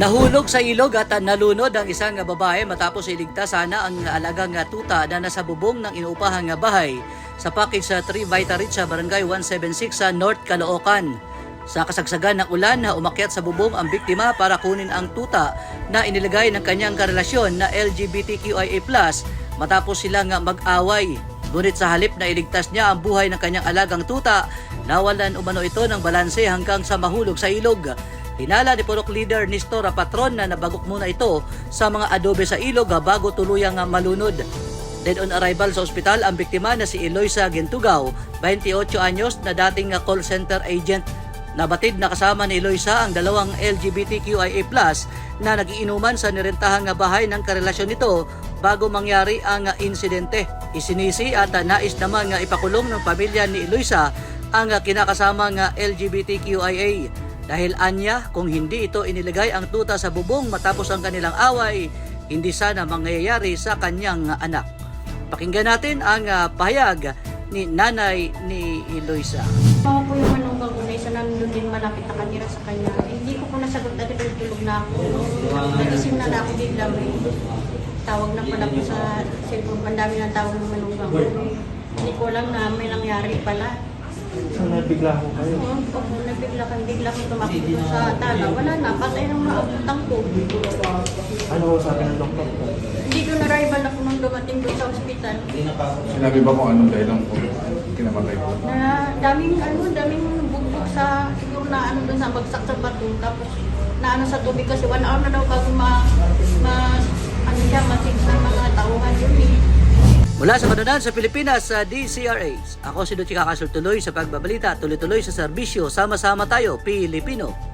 Nahulog sa ilog at nalunod ang isang babae matapos iligtas sana ang alagang tuta na nasa bubong ng inuupahang bahay sa package sa 3 Vita Rich sa Barangay 176 sa North Caloocan. Sa kasagsagan ng ulan na umakyat sa bubong ang biktima para kunin ang tuta na inilagay ng kanyang karelasyon na LGBTQIA+, matapos silang mag-away. Ngunit sa halip na iligtas niya ang buhay ng kanyang alagang tuta, nawalan umano ito ng balanse hanggang sa mahulog sa ilog. Hinala ni Purok Leader Nestor Patron na nabagok muna ito sa mga adobe sa ilog bago tuluyang malunod. Dead on arrival sa ospital ang biktima na si Eloisa Gentugao, 28 anyos na dating call center agent. Nabatid na kasama ni Eloisa ang dalawang LGBTQIA+, na nagiinuman sa nirentahang bahay ng karelasyon nito bago mangyari ang insidente. Isinisi at nais naman nga ipakulong ng pamilya ni Eloisa ang kinakasama nga LGBTQIA. Dahil anya, kung hindi ito inilagay ang tuta sa bubong matapos ang kanilang away, hindi sana mangyayari sa kanyang anak. Pakinggan natin ang ah, pahayag ni nanay ni Eloisa. Ako po yung manugang ko na isa nandun din malapit na kanira sa kanya. Eh, Hindi ko po nasagot dati pero tulog na ako. Nagising na ako bigla may tawag na pala po sa cellphone. Ang dami ng tawag ng manugang ko. Hindi ko alam na may nangyari pala. So, nabigla ko kayo. Oo, ako nabigla kang bigla kang tumakbo sa tala. Wala na, patay nang maabutan ko. Ano ko sabi ng doktor ko? Hindi ko na-rival ako nung dumating doon sa ospital. Sinabi ba kung anong dahilan po kinamatay ko? na daming ano, daming bugbog sa siguro na ano doon sa bagsak sa bato tapos na ano sa tubig kasi one hour na daw bago ma, ma Mula sa Kanunan sa Pilipinas sa DCRH, ako si Luchi Kakasul tuloy sa pagbabalita, tuloy-tuloy sa serbisyo, sama-sama tayo, Pilipino.